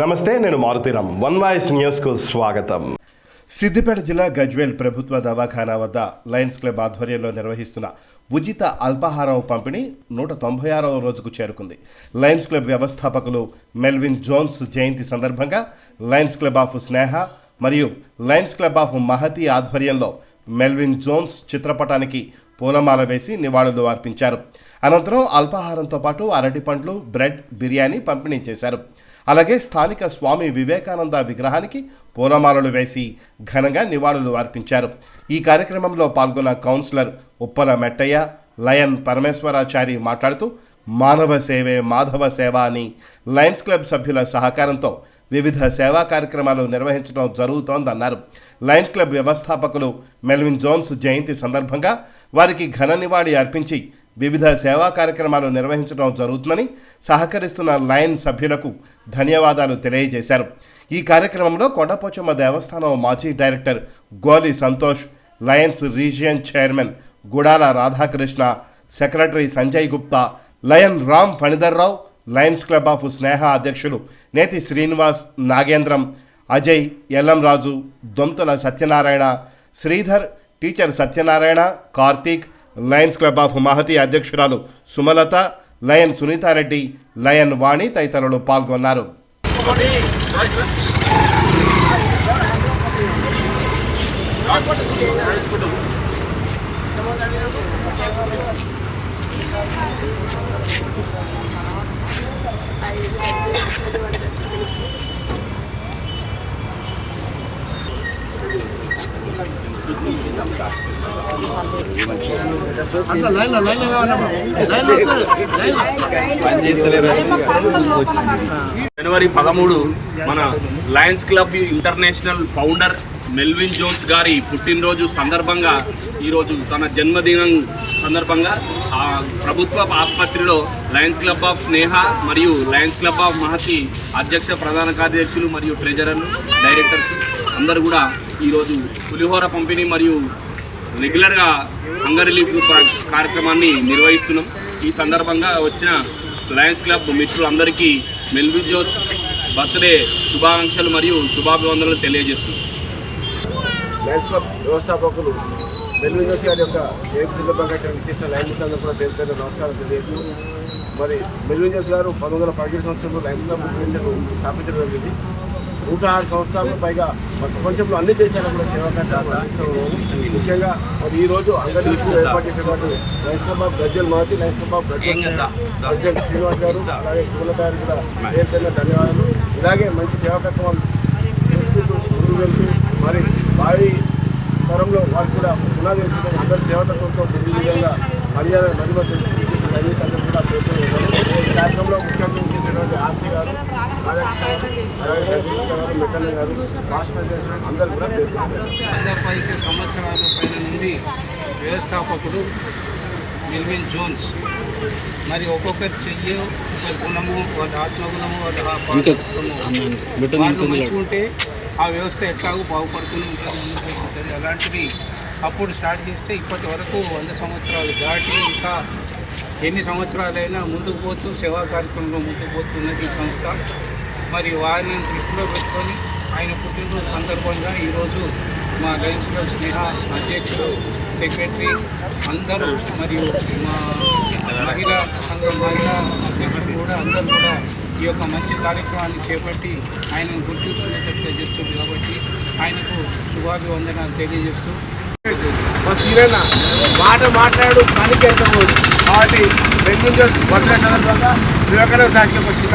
నమస్తే నేను Maruthi Ram one voice న్యూస్కు స్వాగతం. సిద్దిపేట జిల్లా గజ్వేల్ ప్రభుత్వ దవాఖానా వద్ద లయన్స్ క్లబ్ ఆధ్వర్యంలో నిర్వహిస్తున్న ఉచిత అల్పాహారం పంపిణీ నూట తొంభై ఆరవ రోజుకు చేరుకుంది. లయన్స్ క్లబ్ వ్యవస్థాపకులు మెల్విన్ జోన్స్ జయంతి సందర్భంగా లయన్స్ క్లబ్ ఆఫ్ స్నేహ మరియు లయన్స్ క్లబ్ ఆఫ్ మహతి ఆధ్వర్యంలో మెల్విన్ జోన్స్ చిత్రపటానికి పూలమాల వేసి నివాళులు అర్పించారు. అనంతరం అల్పాహారంతో పాటు అరటి పండ్లు బ్రెడ్ బిర్యానీ పంపిణీ చేశారు. అలాగే స్థానిక స్వామి వివేకానంద విగ్రహానికి పూలమాలలు వేసి ఘనంగా నివాళులు అర్పించారు. ఈ కార్యక్రమంలో పాల్గొన్న కౌన్సిలర్ ఉప్పల మెట్టయ్య లయన్ పరమేశ్వరాచారి మాట్లాడుతూ మానవ సేవే మాధవ సేవ అని లయన్స్ క్లబ్ సభ్యుల సహకారంతో వివిధ సేవా కార్యక్రమాలు నిర్వహించడం జరుగుతోందన్నారు. లయన్స్ క్లబ్ వ్యవస్థాపకులు మెల్విన్ జోన్స్ జయంతి సందర్భంగా వారికి ఘన నివాళి అర్పించి వివిధ సేవా కార్యక్రమాలు నిర్వహించడం జరుగుతుందని సహకరిస్తున్న లయన్ సభ్యులకు ధన్యవాదాలు తెలియజేశారు. ఈ కార్యక్రమంలో కొండపోచమ్మ దేవస్థానం మాజీ director Goli Santosh lions region chairman Gudala Radhakrishna secretary Sanjay Gupta lion Ram Phanidhar Rao lions club of Sneha అధ్యక్షులు Neti Srinivas Nagendram Ajay Yellam Raju Donthula Satyanarayana Sridhar teacher Satyanarayana Karthik lions club of Mahathi అధ్యక్షురాలు Sumalatha lion Sunitha Reddy lion Vani తదితరులు పాల్గొన్నారు. జనవరి పదమూడు మన lions club international founder Melvin Jones గారి పుట్టినరోజు సందర్భంగా ఈరోజు తన జన్మదినం సందర్భంగా ఆ ప్రభుత్వ ఆసుపత్రిలో లయన్స్ క్లబ్ ఆఫ్ స్నేహ మరియు లయన్స్ క్లబ్ ఆఫ్ మహతి అధ్యక్ష ప్రధాన కార్యదర్శులు మరియు ట్రెజరర్లు డైరెక్టర్స్ అందరూ కూడా ఈరోజు పులిహోర పంపిణీ మరియు రెగ్యులర్గా హంగర్ రిలీఫ్ కార్యక్రమాన్ని నిర్వహిస్తున్నాం. ఈ సందర్భంగా వచ్చిన లయన్స్ క్లబ్ మిత్రులందరికీ మెల్విన్ జోస్ బర్త్డే శుభాకాంక్షలు మరియు శుభాభివందనలు తెలియజేస్తున్నాం. లయన్స్ క్లబ్ వ్యవస్థాపకులు మెల్విన్ జోషి గారి యొక్క జయంతి సందర్భంగా ఇక్కడ ఇచ్చేసిన లయన్ మిత్రులందరూ కూడా పేరు నమస్కారం తెలియజేస్తూ మరి మెల్విన్ జోషి గారు పంతొమ్మిది వందల పదిహేడు సంవత్సరంలో లయన్స్ క్లబ్ స్థాపించడం జరిగింది. నూట ఆరు సంవత్సరాలకు పైగా మన ప్రపంచంలో అన్ని దేశాలకు కూడా సేవా కార్యక్రమాలు అందిస్తున్నాము. ముఖ్యంగా మరి ఈ రోజు అంగన్వాడీలు ఏర్పాటు క్లబ్ ఆఫ్ గజ్జల్ మాతి ఆఫ్ గజ్జల్ ప్రెసిడెంట్ శ్రీనివాస్ గారు అలాగే సుమలత గారికి కూడా పేరు పేరున ధన్యవాదాలు. ఇలాగే మంచి సేవా కార్యక్రమాలు చేసుకుంటూ ముందుకు వెళ్తూ మరి భావి తరంలో వారు కూడా పునాది వేసి అందరి సేవతత్వంతో ముందు విధంగా పనిచేయాలని మరింత తెలిసి అందరూ కూడా ఉన్నారు. ఈ కార్యక్రమంలో ముఖ్యంగా ఆర్సీ గారు గారు, అందరూ కూడా పైకి సంవత్సరాల పైన నుండి వ్యవస్థాపకుడు మిల్విన్ జోన్స్ మరి ఒక్కొక్కరి చెయ్యి ఒక గుణము వాళ్ళ ఆత్మగుణము వాళ్ళ పాఠము ఉంటే ఆ వ్యవస్థ ఎట్లాగో బాగుపడుతూనే ఉంటుంది ఉంటుంది అలాంటిది అప్పుడు స్టార్ట్ చేస్తే ఇప్పటి వరకు వంద సంవత్సరాలు దాటి ఇంకా ఎన్ని సంవత్సరాలైనా ముందుకు పోతూ సేవా కార్యక్రమంలో ముందుకు పోతున్నది ఈ సంస్థ. మరి వారిని దృష్టిలో పెట్టుకొని ఆయన పుట్టినరోజు సందర్భంగా ఈరోజు మా లయన్స్ క్లబ్ స్నేహ అధ్యక్షుడు సెక్రటరీ అందరూ మరియు మా మహిళా సంఘం మహిళా అధ్యక్షుడు కూడా అందరూ కూడా ఈ యొక్క మంచి కార్యక్రమాన్ని చేపట్టి ఆయనను గుర్తించుకునేటట్టుగా చేస్తుంది కాబట్టి ఆయనకు శుభాభివందనాలు తెలియజేస్తూ మా సీరన్న మాట మాట్లాడు పనికి వెళ్తాము కాబట్టి రెండు చేసి బర్త్డే సందర్భంగా వివేకానంద సాక్షి చిన్న